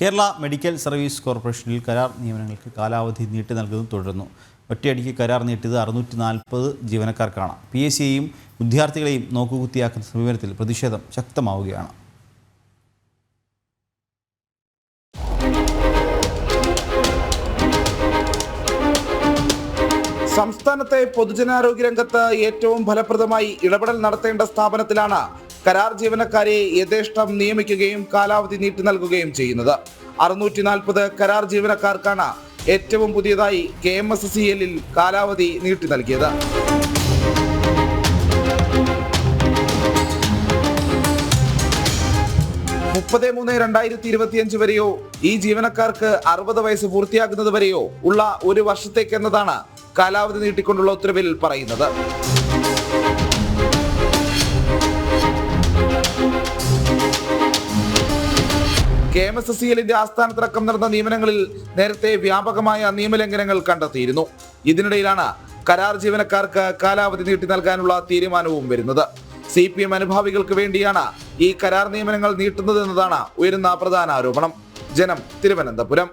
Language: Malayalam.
കേരള മെഡിക്കൽ സർവീസ് കോർപ്പറേഷനിൽ കരാർ നിയമനങ്ങൾക്ക് കാലാവധി നീട്ടി നൽകുന്നത് തുടരുന്നു. ഒറ്റയടിക്ക് കരാർ നീട്ടിയത് അറുന്നൂറ്റി നാൽപ്പത് ജീവനക്കാർക്കാണ്. പി എസ് സിയെയും വിദ്യാർത്ഥികളെയും നോക്കുകുത്തിയാക്കുന്ന സമീപനത്തിൽ പ്രതിഷേധം ശക്തമാവുകയാണ്. സംസ്ഥാനത്തെ പൊതുജനാരോഗ്യ രംഗത്ത് ഏറ്റവും ഫലപ്രദമായി ഇടപെടൽ നടത്തേണ്ട സ്ഥാപനത്തിലാണ് കരാർ ജീവനക്കാരെ യഥേഷ്ടം നിയമിക്കുകയും കാലാവധി നീട്ടി നൽകുകയും ചെയ്യുന്നത്. അറുന്നൂറ്റി നാൽപ്പത് കരാർ ജീവനക്കാർക്കാണ് ഏറ്റവും പുതിയതായി കെ എം എസ് സി എല്ലിൽ കാലാവധി നീട്ടി നൽകിയത്. മുപ്പത് മൂന്ന് രണ്ടായിരത്തി ഇരുപത്തിയഞ്ച് വരെയോ ഈ ജീവനക്കാർക്ക് അറുപത് വയസ്സ് പൂർത്തിയാകുന്നത് വരെയോ ഉള്ള ഒരു വർഷത്തേക്ക് എന്നതാണ് കാലാവധി നീട്ടിക്കൊണ്ടുള്ള ഉത്തരവിൽ പറയുന്നത്. K M S S C എല്ലിന്റെ ആസ്ഥാനത്തടക്കം നടന്ന നിയമനങ്ങളിൽ നേരത്തെ വ്യാപകമായ നിയമലംഘനങ്ങൾ കണ്ടെത്തിയിരുന്നു. ഇതിനിടയിലാണ് കരാർ ജീവനക്കാർക്ക് കാലാവധി നീട്ടി നൽകാനുള്ള തീരുമാനവും വരുന്നത്. സി പി എം അനുഭാവികൾക്ക് വേണ്ടിയാണ് ഈ കരാർ നിയമനങ്ങൾ നീട്ടുന്നതെന്നതാണ് ഉയരുന്ന പ്രധാന ആരോപണം. ജനം തിരുവനന്തപുരം.